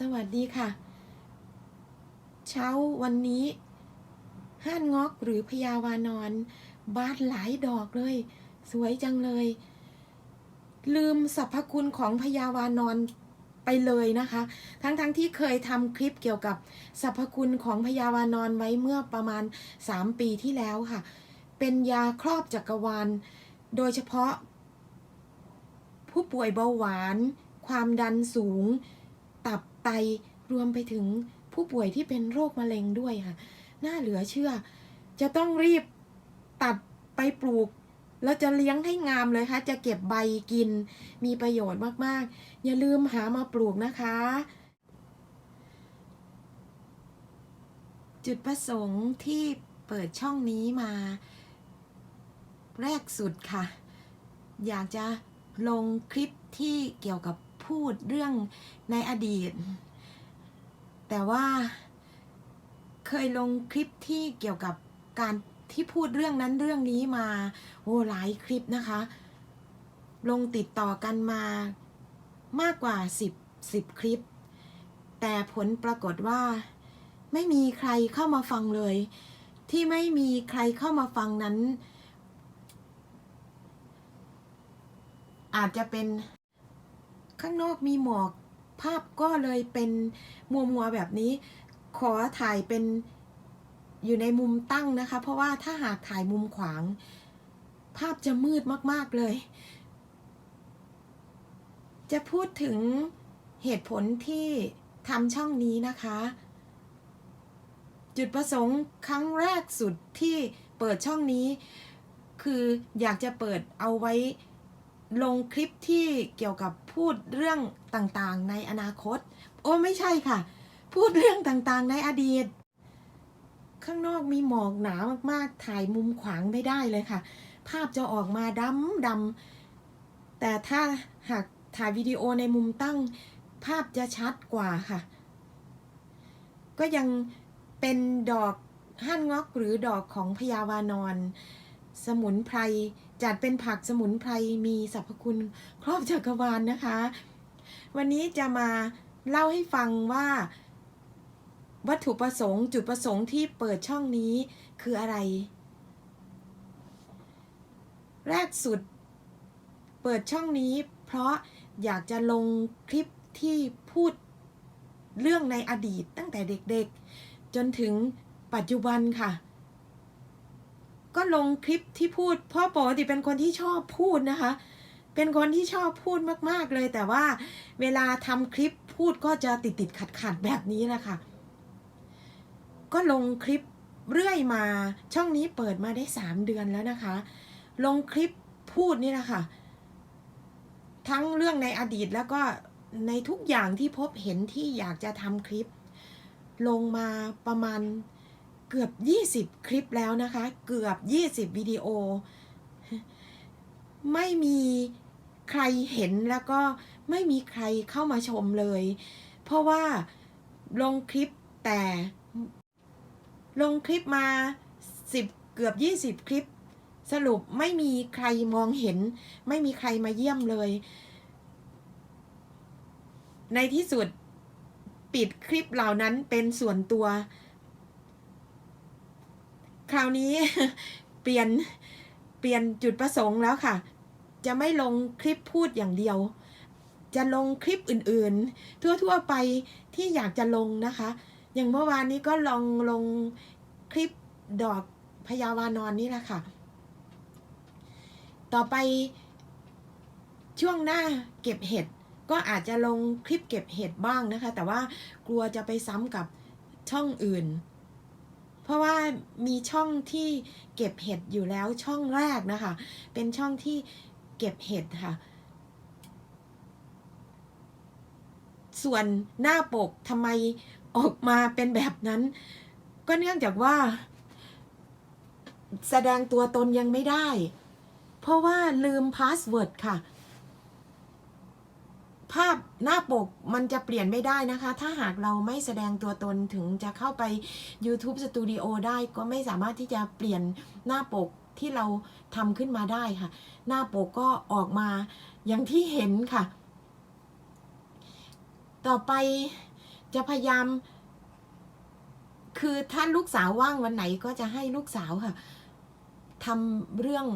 สวัสดีค่ะ เช้าวันนี้ ห้านงอกหรือพญาวานอน บานหลายดอกเลย สวยจังเลย ลืมสรรพคุณของพญาวานอนไปเลยนะคะ ทั้งๆทที่เคยทำคลิปเกี่ยวกับสรรพคุณของพญาวานอนไว้เมื่อประมาณ 3 ปีที่แล้วค่ะ เป็นยาครอบจักรวาล โดยเฉพาะ ผู้ป่วยเบาหวาน ความดันสูง ตับไตรวมไปถึงผู้ป่วยที่เป็นโรคมะเร็งด้วยค่ะ น่าเหลือเชื่อ จะต้องรีบตัดไปปลูก แล้วจะเลี้ยงให้งามเลยค่ะ จะเก็บใบกิน มีประโยชน์มากๆ อย่าลืมหามาปลูกนะคะ จุดประสงค์ที่เปิดช่องนี้มา แรกสุดค่ะ อยากจะลงคลิปที่เกี่ยวกับ พูดเรื่องในอดีต แต่ว่าเคยลงคลิปที่เกี่ยวกับการที่พูดเรื่องนั้นเรื่องนี้มาโอ้หลายคลิปนะคะ ลงติดต่อกันมามากกว่า 10 10 คลิป แต่ผลปรากฏว่า ไม่มีใครเข้ามาฟังเลย ที่ไม่มีใครเข้ามาฟังนั้น อาจจะเป็น ข้างนอกมีหมอกภาพก็เลยเป็นมัวมัวแบบนี้ ขอถ่ายเป็นอยู่ในมุมตั้งนะคะ เพราะว่าถ้าหากถ่ายมุมขวาง ภาพจะมืดมาก ๆ เลย จะพูดถึงเหตุผลที่ทำช่องนี้นะคะ จุดประสงค์ครั้งแรกสุดที่เปิดช่องนี้ คืออยากจะเปิดเอาไว้ ลงคลิปที่เกี่ยวกับพูดเรื่องต่างๆ ในอนาคต โอ้ไม่ใช่ค่ะ พูดเรื่องต่างๆ ในอดีต ข้างนอกมีหมอกหนามากๆ ถ่ายมุมขวางไม่ได้เลยค่ะ ภาพจะออกมาดำดำๆแต่ถ้าหากถ่ายวิดีโอในมุมตั้ง ภาพจะชัดกว่าค่ะ ก็ยังเป็นดอกห้านงอกหรือดอกของพญาวานอน สมุนไพร จัดเป็นผักสมุนไพรมีสรรพคุณครอบจักรวาลนนะคะ วันนี้จะมาเล่าให้ฟังว่า วัตถุประสงค์จุดประสงค์ที่เปิดช่องนี้คืออะไร แรกสุด เปิดช่องนี้ เพราะอยากจะลงคลิปที่พูดเรื่องในอดีตตั้งแต่เด็กๆ จนถึงปัจจุบันค่ะ ก็ลงคลิปที่พูด เพราะปกติเป็นคนที่ชอบพูดนะคะ เป็นคนที่ชอบพูดมากๆเลย แต่ว่าเวลาทำคลิปพูดก็จะติดติดขัดขัดแบบนี้แหละค่ะ ก็ลงคลิปเรื่อยมาช่องนี้เปิดมาได้3เดือนแล้วนะคะ ลงคลิปพูดนี่แหละค่ะ ทั้งเรื่องในอดีตแล้วก็ในทุกอย่างที่พบเห็นที่อยากจะทำคลิป ลงมาประมาณ เกือบ 20 คลิปแล้วนะคะ เกือบ 20 วิดีโอ ไม่มีใครเห็นแล้วก็ไม่มีใครเข้ามาชมเลย เพราะว่าลงคลิปแต่ลงคลิปมา 10 เกือบ 20 คลิป สรุปไม่มีใครมองเห็น ไม่มีใครมาเยี่ยมเลย ในที่สุดปิดคลิปเหล่านั้นเป็นส่วนตัว คราวนี้เปลี่ยนเปลี่ยนจุดประสงค์แล้วค่ะ จะไม่ลงคลิปพูดอย่างเดียว จะลงคลิปอื่นๆ ทั่วๆไปที่อยากจะลงนะคะ อย่างเมื่อวานนี้ก็ลองลงคลิปดอกพญาวานอนนี่แหละค่ะ ต่อไปช่วงหน้าเก็บเห็ดก็อาจจะลงคลิปเก็บเห็ดบ้างนะคะ แต่ว่ากลัวจะไปซ้ำกับช่องอื่น เพราะว่ามีช่องที่เก็บเห็ดอยู่แล้วช่องแรกนะคะ เป็นช่องที่เก็บเห็ดค่ะ ส่วนหน้าปกทำไมออกมาเป็นแบบนั้น ก็เนื่องจากว่า แสดงตัวตนยังไม่ได้ เพราะว่าลืมพาสเวิร์ดค่ะ ภาพหน้าปกมันจะเปลี่ยนไม่ได้นะคะ ถ้าหากเราไม่แสดงตัวตนถึงจะเข้าไป YouTube Studio ได้ก็ไม่สามารถที่จะเปลี่ยนหน้าปกที่เราทำขึ้นมาได้ค่ะ หน้าปกก็ออกมาอย่างที่เห็นค่ะ ต่อไปจะพยายาม คือถ้าลูกสาวว่างวันไหนก็จะให้ลูกสาวค่ะทำเรื่อง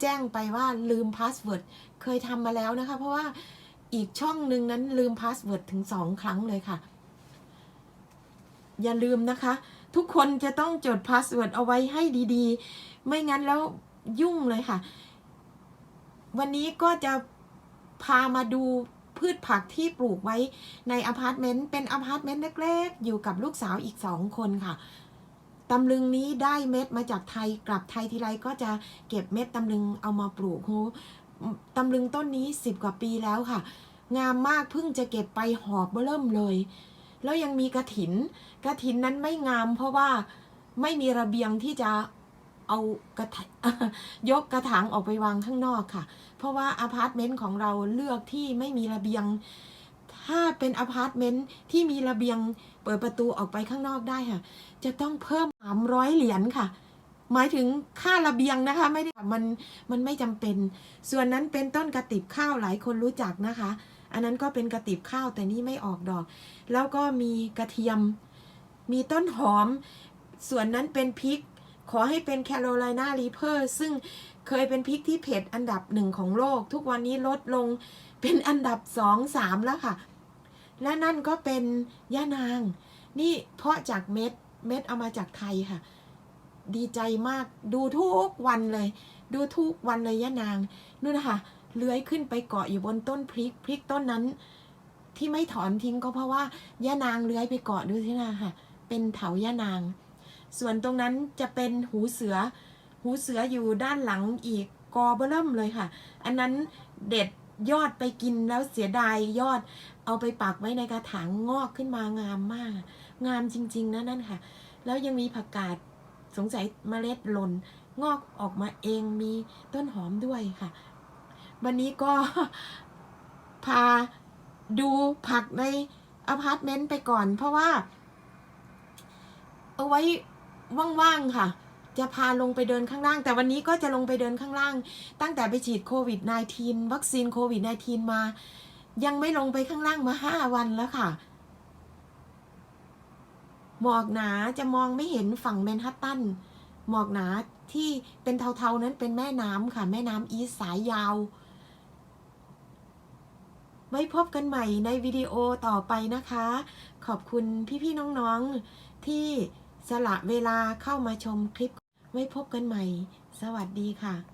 แจ้งไปว่าลืมพาสเวิร์ดเคยทำมาแล้วนะคะ เพราะว่า อีกช่องหนึ่งนั้นลืมพาสเวิร์ดถึงสองครั้งเลยค่ะ อย่าลืมนะคะ ทุกคนจะต้องจดพาสเวิร์ดเอาไว้ให้ดีๆ ไม่งั้นแล้วยุ่งเลยค่ะ วันนี้ก็จะพามาดูพืชผักที่ปลูกไว้ในอพาร์ตเมนต์ เป็นอพาร์ตเมนต์เล็กๆ อยู่กับลูกสาวอีกสองคนค่ะตำลึงนี้ได้เม็ดมาจากไทยกลับไทยทีไรก็จะเก็บเม็ดตำลึงเอามาปลูกโตำลึงต้นนี้สิบกว่าปีแล้วค่ะ งามมากเพิ่งจะเก็บไปหอบเริ่มเลย แล้วยังมีกระถิน กระถินนั้นไม่งาม เพราะว่าไม่มีระเบียงที่จะเอากระถยกกระถางออกไปวางข้างนอกค่ะ เพราะว่าอพาร์ตเมนต์ของเราเลือกที่ไม่มีระเบียง ถ้าเป็นอพาร์ตเมนต์ที่มีระเบียงเปิดประตูออกไปข้างนอกได้ค่ะ จะต้องเพิ่มสามร้อยเหรียญค่ะ หมายถึงค่าระเบียงนะคะ ไม่ได้มันมันไม่จำเป็น ส่วนนั้นเป็นต้นกระติบข้าวหลายคนรู้จักนะคะ อันนั้นก็เป็นกระติบข้าวแต่นี่ไม่ออกดอก แล้วก็มีกระเทียม มีต้นหอม ส่วนนั้นเป็นพริก ขอให้เป็นแคโรไลนารีเพอร์ซึ่งเคยเป็นพริกที่เผ็ดอันดับหนึ่งของโลก ทุกวันนี้ลดลงเป็นอันดับสองสามแล้วค่ะ และนั่นก็เป็นย่านาง นี่เพาะจากเม็ดเม็ดเอามาจากไทยค่ะ ดีใจมากดูทุกวันเลย ดูทุกวันเลยย่านางนู่นนะคะเลื้อยขึ้นไปเกาะอยู่บนต้นพริกพริกต้นนั้น ที่ไม่ถอนทิ้งก็เพราะว่าย่านางเลื้อยไปเกาะดูสินะค่ะ เป็นเถาย่านาง ส่วนตรงนั้นจะเป็นหูเสือ หูเสืออยู่ด้านหลังอีกกอเบอเริ่มเลยค่ะ อันนั้นเด็ดยอดไปกินแล้วเสียดายยอด เอาไปปักไว้ในกระถางงอกขึ้นมางามมาก งามจริง ๆนะนั่นค่ะ แล้วยังมีผักกาด สงสัยเมล็ดหล่นงอกออกมาเองมีต้นหอมด้วยค่ะ วันนี้ก็พาดูผักในอพาร์ตเมนต์ไปก่อน เพราะว่า เอาไว้ว่างๆค่ะ จะพาลงไปเดินข้างล่าง แต่วันนี้ก็จะลงไปเดินข้างล่าง ตั้งแต่ไปฉีดโควิด -19 วัคซีนโควิด -19 มา ยังไม่ลงไปข้างล่างมาห้าวันแล้วค่ะ หมอกหนาจะมองไม่เห็นฝั่งแมนฮัตตันหมอกหนาที่เป็นเทาๆนั้นเป็นแม่น้ำค่ะ แม่น้ำอีสสายยาว ไว้พบกันใหม่ในวิดีโอต่อไปนะคะ ขอบคุณพี่ๆน้องๆที่สละเวลาเข้ามาชมคลิป ไว้พบกันใหม่ สวัสดีค่ะ